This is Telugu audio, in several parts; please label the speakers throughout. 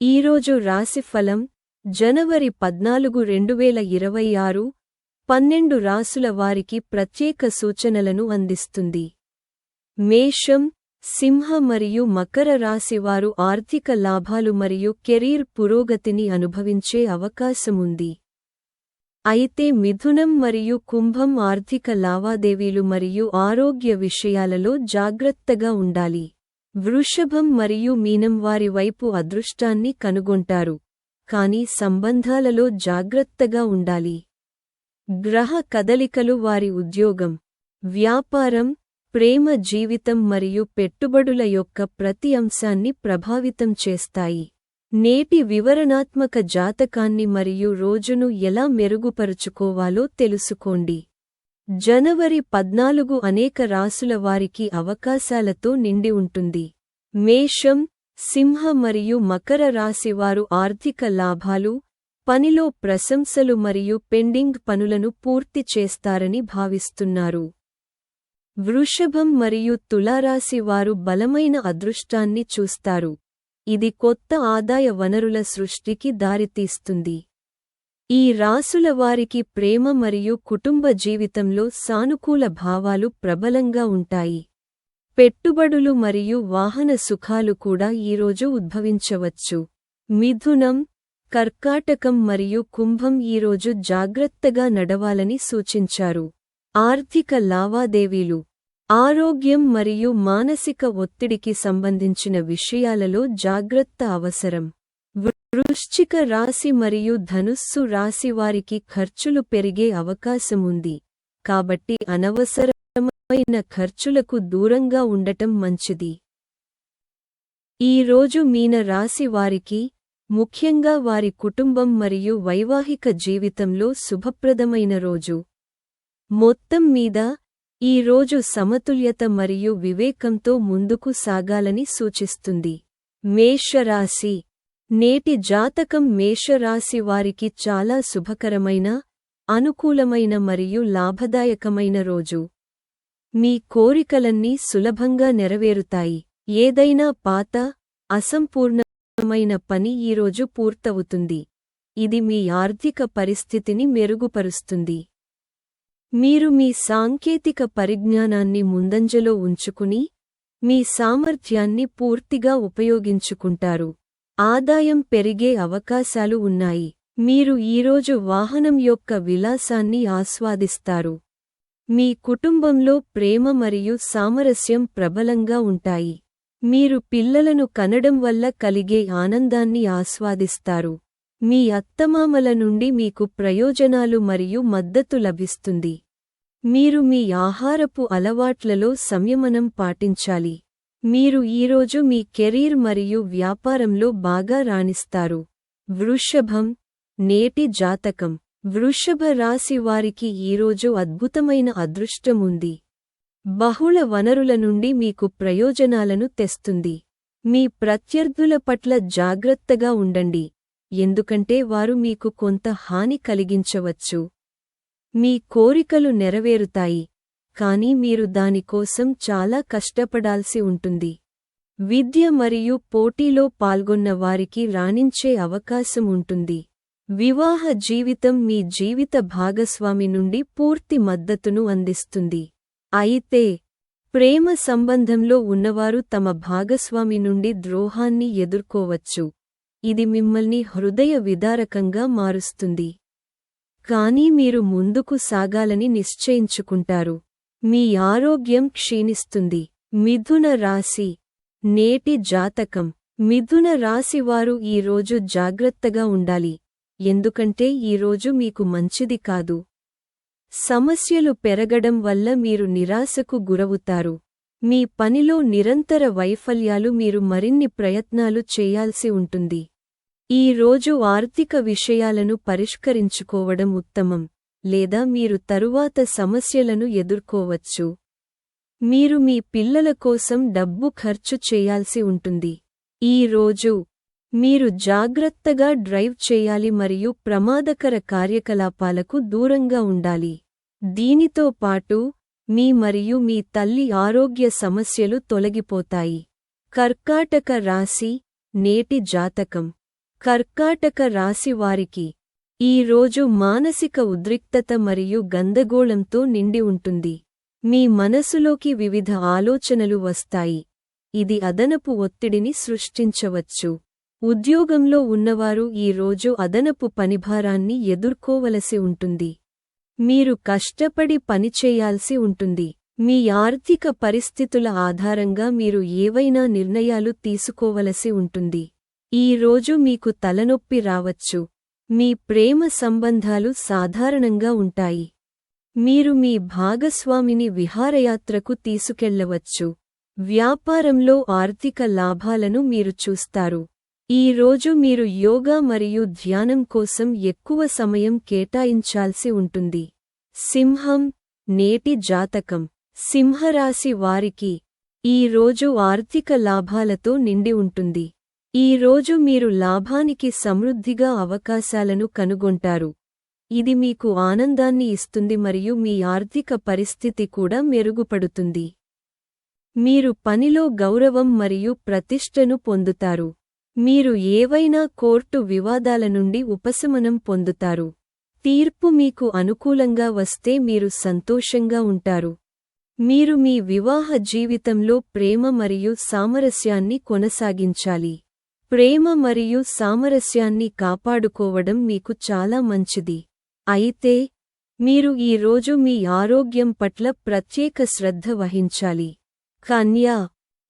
Speaker 1: ఈరోజు రాశిఫలం జనవరి పద్నాలుగు రెండువేల ఇరవై ఆరు పన్నెండు రాసుల వారికి ప్రత్యేక సూచనలను అందిస్తుంది. మేషం సింహ మరియు మకర రాశివారు ఆర్థిక లాభాలు మరియు కెరీర్ పురోగతిని అనుభవించే అవకాశముంది. అయితే మిథునం మరియు కుంభం ఆర్థిక లావాదేవీలు మరియు ఆరోగ్య విషయాలలో జాగ్రత్తగా ఉండాలి. వృషభం మరియు మీనం వారి వైపు అదృష్టాన్ని కనుగొంటారు. కాని సంబంధాలలో జాగ్రత్తగా ఉండాలి. గ్రహ కదలికలు వారి ఉద్యోగం వ్యాపారం ప్రేమ జీవితం మరియు పెట్టుబడుల యొక్క ప్రతి అంశాన్ని ప్రభావితం చేస్తాయి. నేటి వివరణాత్మక జాతకాన్ని మరియు రోజును ఎలా మెరుగుపరుచుకోవాలో తెలుసుకోండి. జనవరి పద్నాలుగు అనేక రాసుల వారికి అవకాశాలతో నిండి ఉంటుంది. మేషం సింహ మరియు మకర రాశివారు ఆర్థిక లాభాలు పనిలో ప్రశంసలు మరియు పెండింగ్ పనులను పూర్తి చేస్తారని భావిస్తున్నారు. వృషభం మరియు తులారాశి వారు బలమైన అదృష్టాన్ని చూస్తారు. ఇది కొత్త ఆదాయ వనరుల సృష్టికి దారితీస్తుంది. ఈ రాసుల వారికి ప్రేమ మరియు కుటుంబ జీవితంలో సానుకూల భావాలు ప్రబలంగా ఉంటాయి. పెట్టుబడులు మరియు వాహన సుఖాలు కూడా ఈరోజు ఉద్భవించవచ్చు. మిథునం కర్కాటకం మరియు కుంభం ఈరోజు జాగ్రత్తగా నడవాలని సూచించారు. ఆర్థిక లావాదేవీలు ఆరోగ్యం మరియు మానసిక ఒత్తిడికి సంబంధించిన విషయాలలో జాగ్రత్త అవసరం. వృశ్చిక రాశి మరియు ధనుస్సు రాశి వారికి ఖర్చులు పెరిగే అవకాశముంది. కాబట్టి అనవసరమైన ఖర్చులకు దూరంగా ఉండటం మంచిది. ఈ రోజు మీన రాశి వారికి ముఖ్యంగా వారి కుటుంబం మరియు వైవాహిక జీవితంలో శుభప్రదమైన రోజు. మొత్తం మీద ఈ రోజు సమతుల్యత మరియు వివేకంతో ముందుకు సాగాలని సూచిస్తుంది. మేషరాశి నేటి జాతకం మేషరాశి వారికి చాలా శుభకరమైన అనుకూలమైన మరియు లాభదాయకమైన రోజు. మీ కోరికలన్నీ సులభంగా నెరవేరుతాయి. ఏదైనా పాత అసంపూర్ణమైన పని ఈరోజు పూర్తవుతుంది. ఇది మీ ఆర్థిక పరిస్థితిని మెరుగుపరుస్తుంది. మీరు మీ సాంకేతిక పరిజ్ఞానాన్ని ముందంజలో ఉంచుకుని మీ సామర్థ్యాన్ని పూర్తిగా ఉపయోగించుకుంటారు. ఆదాయం పెరిగే అవకాశాలు ఉన్నాయి. మీరు ఈరోజు వాహనం యొక్క విలాసాన్ని ఆస్వాదిస్తారు. మీ కుటుంబంలో ప్రేమ మరియు సామరస్యం ప్రబలంగా ఉంటాయి. మీరు పిల్లలను కనడం వల్ల కలిగే ఆనందాన్ని ఆస్వాదిస్తారు. మీ అత్తమామల నుండి మీకు ప్రయోజనాలు మరియు మద్దతు లభిస్తుంది. మీరు మీ ఆహారపు అలవాట్లలో సంయమనం పాటించాలి. మీరు ఈరోజు మీ కెరీర్ మరియు వ్యాపారంలో బాగా రాణిస్తారు. వృషభం నేటి జాతకం. వృషభ రాశి వారికి ఈరోజు అద్భుతమైన అదృష్టముంది బహుళ వనరుల నుండి మీకు ప్రయోజనాలను తెస్తుంది. మీ ప్రత్యర్థుల పట్ల జాగ్రత్తగా ఉండండి. ఎందుకంటే వారు మీకు కొంత హాని కలిగించవచ్చు. మీ కోరికలు నెరవేరుతాయి. కానీ మీరు దానికోసం చాలా కష్టపడాల్సి ఉంటుంది. విద్య మరియు పోటీలో పాల్గొన్న వారికి రాణించే అవకాశం ఉంటుంది. వివాహ జీవితం మీ జీవిత భాగస్వామి నుండి పూర్తి మద్దతును అందిస్తుంది. అయితే ప్రేమ సంబంధంలో ఉన్నవారు తమ భాగస్వామి నుండి ద్రోహాన్ని ఎదుర్కోవచ్చు. ఇది మిమ్మల్ని హృదయ విదారకంగా మారుస్తుంది. కానీ మీరు ముందుకు సాగాలని నిశ్చయించుకుంటారు. మీ ఆరోగ్యం క్షీణిస్తుంది. మిథున రాశి. నేటి జాతకం. మిథున రాశివారు ఈరోజు జాగ్రత్తగా ఉండాలి. ఎందుకంటే ఈరోజు మీకు మంచిది కాదు. సమస్యలు పెరగడం వల్ల మీరు నిరాశకు గురవుతారు. మీ పనిలో నిరంతర వైఫల్యాలు మీరు మరిన్ని ప్రయత్నాలు చేయాల్సి ఉంటుంది. ఈ రోజు ఆర్థిక విషయాలను పరిష్కరించుకోవడం ఉత్తమం. లేదా మీరు తరువాత సమస్యలను ఎదుర్కోవచ్చు. మీరు మీ పిల్లల కోసం డబ్బు ఖర్చు చేయాల్సి ఉంటుంది. ఈ రోజు మీరు జాగ్రత్తగా డ్రైవ్ చేయాలి మరియు ప్రమాదకర కార్యకలాపాలకు దూరంగా ఉండాలి. దీనితో పాటు మీ మరియు మీ తల్లి ఆరోగ్య సమస్యలు తొలగిపోతాయి. కర్కాటక రాశి నేటి జాతకం. కర్కాటక రాశి వారికి ఈ రోజు మానసిక ఉద్రిక్తత మరియు గందగోళంతో నిండి ఉంటుంది. మీ మనసులోకి వివిధ ఆలోచనలు వస్తాయి. ఇది అదనపు ఒత్తిడిని సృష్టించవచ్చు. ఉద్యోగంలో ఉన్నవారు ఈ రోజు అదనపు పనిభారాన్ని ఎదుర్కోవలసి ఉంటుంది. మీరు కష్టపడి పనిచేయాల్సి ఉంటుంది. మీ ఆర్థిక పరిస్థితుల ఆధారంగా మీరు ఏవైనా నిర్ణయాలు తీసుకోవలసి ఉంటుంది. ఈ రోజు మీకు తలనొప్పి రావచ్చు. మీ ప్రేమ సంబంధాలు సాధారణంగా ఉంటాయి. మీరు మీ భాగస్వామిని విహారయాత్రకు తీసుకెళ్ళవచ్చు. వ్యాపారంలో ఆర్థిక లాభాలను మీరు చూస్తారు. ఈ రోజు మీరు యోగా మరియు ధ్యానం కోసం ఎక్కువ సమయం కేటాయించాల్సి ఉంటుంది. సింహం నేటి జాతకం. సింహరాశి వారికి ఈ రోజు ఆర్థిక లాభాలతో నిండి ఉంటుంది. ఈ రోజు మీరు లాభానికి సమృద్ధిగా అవకాశాలను కనుగొంటారు. ఇది మీకు ఆనందాన్ని ఇస్తుంది మరియు మీ ఆర్థిక పరిస్థితి కూడా మెరుగుపడుతుంది. మీరు పనిలో గౌరవం మరియు ప్రతిష్టను పొందుతారు. మీరు ఏవైనా కోర్టు వివాదాల నుండి ఉపశమనం పొందుతారు. తీర్పు మీకు అనుకూలంగా వస్తే మీరు సంతోషంగా ఉంటారు. మీరు మీ వివాహ జీవితంలో ప్రేమ మరియు సామరస్యాన్ని కొనసాగించాలి. ప్రేమ మరియు సామరస్యాన్ని కాపాడుకోవడం మీకు చాలా మంచిది. అయితే మీరు ఈ రోజు మీ ఆరోగ్యం పట్ల ప్రత్యేక శ్రద్ధ వహించాలి. కన్యా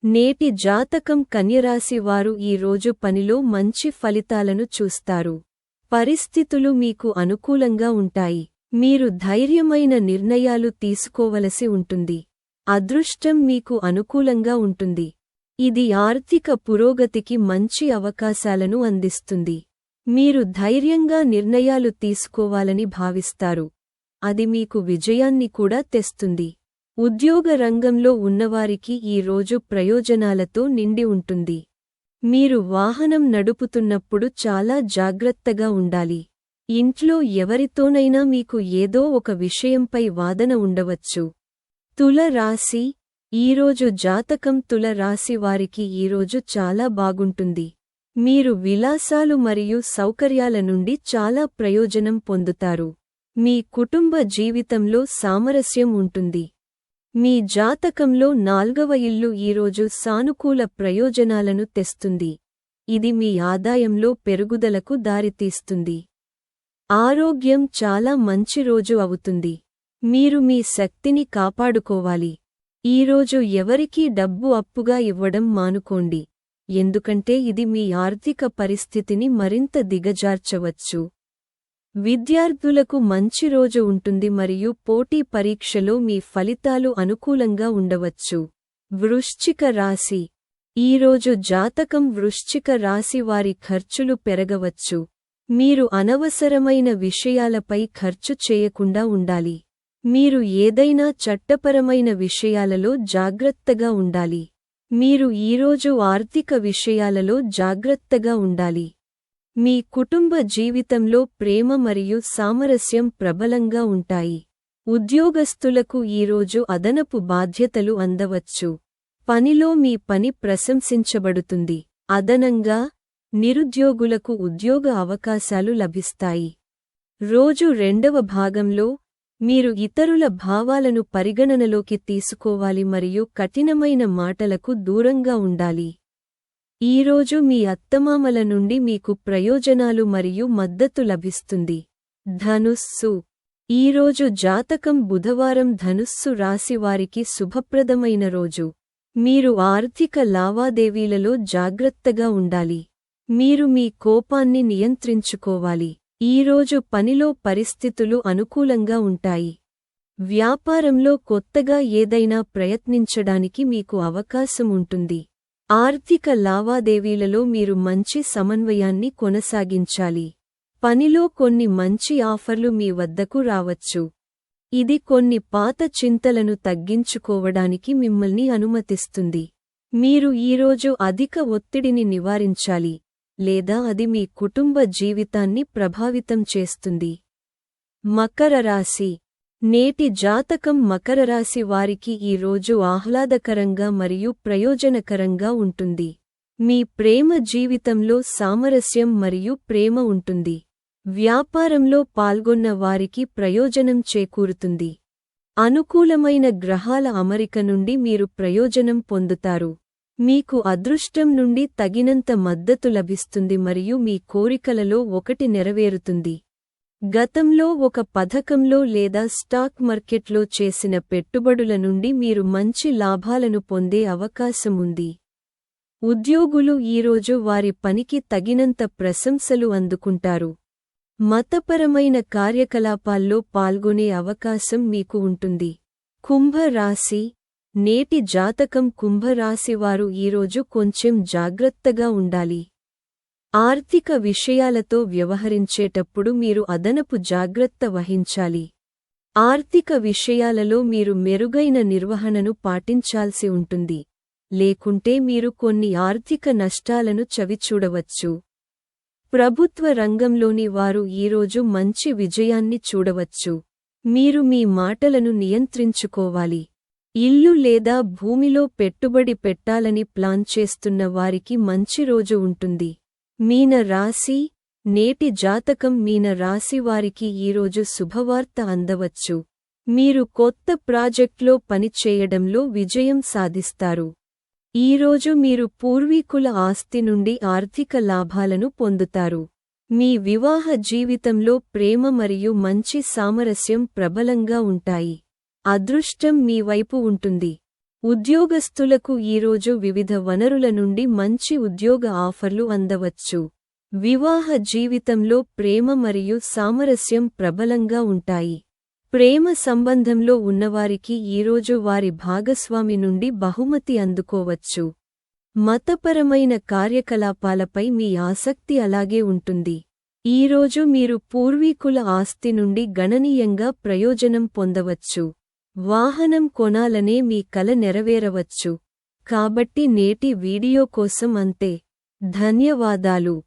Speaker 1: నేటి జాతకం కన్యరాశి వారు ఈ రోజు పనిలో మంచి ఫలితాలను చూస్తారు. పరిస్థితులు మీకు అనుకూలంగా ఉంటాయి. మీరు ధైర్యమైన నిర్ణయాలు తీసుకోవలసి ఉంటుంది. అదృష్టం మీకు అనుకూలంగా ఉంటుంది. ఇది ఆర్థిక పురోగతికి మంచి అవకాశాలను అందిస్తుంది. మీరు ధైర్యంగా నిర్ణయాలు తీసుకోవాలని భావిస్తారు. అది మీకు విజయాన్ని కూడా తెస్తుంది. ఉద్యోగ రంగంలో ఉన్నవారికి ఈ రోజు ప్రయోజనాలతో నిండి ఉంటుంది. మీరు వాహనం నడుపుతున్నప్పుడు చాలా జాగ్రత్తగా ఉండాలి. ఇంట్లో ఎవరితోనైనా మీకు ఏదో ఒక విషయంపై వాదన ఉండవచ్చు. తుల రాశి ఈరోజు జాతకం తుల రాశి వారికి ఈరోజు చాలా బాగుంటుంది. మీరు విలాసాలు మరియు సౌకర్యాల నుండి చాలా ప్రయోజనం పొందుతారు. మీ కుటుంబ జీవితంలో సామరస్యం ఉంటుంది. మీ జాతకంలో నాల్గవ ఇల్లు ఈరోజు సానుకూల ప్రయోజనాలను తెస్తుంది. ఇది మీ ఆదాయంలో పెరుగుదలకు దారితీస్తుంది. ఆరోగ్యం చాలా మంచి రోజు అవుతుంది. మీరు మీ శక్తిని కాపాడుకోవాలి. ఈరోజు ఎవరికీ డబ్బు అప్పుగా ఇవ్వడం మానుకోండి. ఎందుకంటే ఇది మీ ఆర్థిక పరిస్థితిని మరింత దిగజార్చవచ్చు. విద్యార్థులకు మంచి రోజు ఉంటుంది మరియు పోటీ పరీక్షలో మీ ఫలితాలు అనుకూలంగా ఉండవచ్చు. వృశ్చిక రాశి. ఈరోజు జాతకం వృశ్చిక రాశి వారి ఖర్చులు పెరగవచ్చు. మీరు అనవసరమైన విషయాలపై ఖర్చు చేయకుండా ఉండాలి. మీరు ఏదైనా చట్టపరమైన విషయాలలో జాగ్రత్తగా ఉండాలి. మీరు ఈరోజు ఆర్థిక విషయాలలో జాగ్రత్తగా ఉండాలి. మీ కుటుంబ జీవితంలో ప్రేమ మరియు సామరస్యం ప్రబలంగా ఉంటాయి. ఉద్యోగస్తులకు ఈరోజు అదనపు బాధ్యతలు అందవచ్చు. పనిలో మీ పని ప్రశంసించబడుతుంది. అదనంగా నిరుద్యోగులకు ఉద్యోగ అవకాశాలు లభిస్తాయి. రోజు రెండవ భాగంలో మీరు ఇతరుల భావాలను పరిగణనలోకి తీసుకోవాలి మరియు కఠినమైన మాటలకు దూరంగా ఉండాలి. ఈరోజు మీ అత్తమామల నుండి మీకు ప్రయోజనాలు మరియు మద్దతు లభిస్తుంది. ధనుస్సు. ఈరోజు జాతకం బుధవారం ధనుస్సు రాశివారికి శుభప్రదమైన రోజు. మీరు ఆర్థిక లావాదేవీలలో జాగ్రత్తగా ఉండాలి. మీరు మీ కోపాన్ని నియంత్రించుకోవాలి. ఈరోజు పనిలో పరిస్థితులు అనుకూలంగా ఉంటాయి. వ్యాపారంలో కొత్తగా ఏదైనా ప్రయత్నించడానికి మీకు అవకాశం ఉంటుంది. ఆర్థిక లావాదేవీలలో మీరు మంచి సమన్వయాన్ని కొనసాగించాలి. పనిలో కొన్ని మంచి ఆఫర్లు మీ వద్దకు రావచ్చు. ఇది కొన్ని పాత చింతలను తగ్గించుకోవడానికి మిమ్మల్ని అనుమతిస్తుంది. మీరు ఈరోజు అధిక ఒత్తిడిని నివారించాలి. లేదా అది మీ కుటుంబ జీవితాన్ని ప్రభావితం చేస్తుంది. మకర రాశి. నేటి జాతకం మకర రాశి వారికి ఈ రోజు ఆహ్లాదకరంగా మరియు ప్రయోజనకరంగా ఉంటుంది. మీ ప్రేమ జీవితంలో సామరస్యం మరియు ప్రేమ ఉంటుంది. వ్యాపారంలో పాల్గొన్న వారికి ప్రయోజనం చేకూరుతుంది. అనుకూలమైన గ్రహాల అమరిక నుండి మీరు ప్రయోజనం పొందుతారు. మీకు అదృష్టం నుండి తగినంత మద్దతు లభిస్తుంది మరియు మీ కోరికలలో ఒకటి నెరవేరుతుంది. గతంలో ఒక పథకంలో లేదా స్టాక్ మార్కెట్లో చేసిన పెట్టుబడుల నుండి మీరు మంచి లాభాలను పొందే అవకాశం ఉంది. ఉద్యోగులు ఈరోజు వారి పనికి తగినంత ప్రశంసలు అందుకుంటారు. మతపరమైన కార్యకలాపాల్లో పాల్గొనే అవకాశం మీకు ఉంటుంది. కుంభరాశి నేటి జాతకం కుంభరాశివారు ఈరోజు కొంచెం జాగ్రత్తగా ఉండాలి. ఆర్థిక విషయాలతో వ్యవహరించేటప్పుడు మీరు అదనపు జాగ్రత్త వహించాలి. ఆర్థిక విషయాలలో మీరు మెరుగైన నిర్వహణను పాటించాల్సి ఉంటుంది. లేకుంటే మీరు కొన్ని ఆర్థిక నష్టాలను చవిచూడవచ్చు. ప్రభుత్వ రంగంలోని వారు ఈరోజు మంచి విజయాన్ని చూడవచ్చు. మీరు మీ మాటలను నియంత్రించుకోవాలి. ఇల్లు లేదా భూమిలో పెట్టుబడి పెట్టాలని ప్లాన్ చేస్తున్న వారికి మంచి రోజు ఉంటుంది. మీన రాశి నేటి జాతకం మీన రాశి వారికి ఈరోజు శుభవార్త అందవచ్చు. మీరు కొత్త ప్రాజెక్ట్లో పనిచేయడంలో విజయం సాధిస్తారు. ఈరోజు మీరు పూర్వీకుల ఆస్తి నుండి ఆర్థిక లాభాలను పొందుతారు. మీ వివాహ జీవితంలో ప్రేమ మరియు మంచి సామరస్యం ప్రబలంగా ఉంటాయి. అదృష్టం మీ వైపు ఉంటుంది. ఉద్యోగస్తులకు ఈరోజు వివిధ వనరుల నుండి మంచి ఉద్యోగ ఆఫర్లు అందవచ్చు. వివాహ జీవితంలో ప్రేమ మరియు సామరస్యం ప్రబలంగా ఉంటాయి. ప్రేమ సంబంధంలో ఉన్నవారికి ఈరోజు వారి భాగస్వామి నుండి బహుమతి అందుకోవచ్చు. మతపరమైన కార్యకలాపాలపై మీ ఆసక్తి అలాగే ఉంటుంది. ఈరోజు మీరు పూర్వీకుల ఆస్తి నుండి గణనీయంగా ప్రయోజనం పొందవచ్చు. వాహనం కొనాలనే మీ కల నెరవేరవచ్చు. కాబట్టి నేటి వీడియో కోసం అంతే. ధన్యవాదాలు.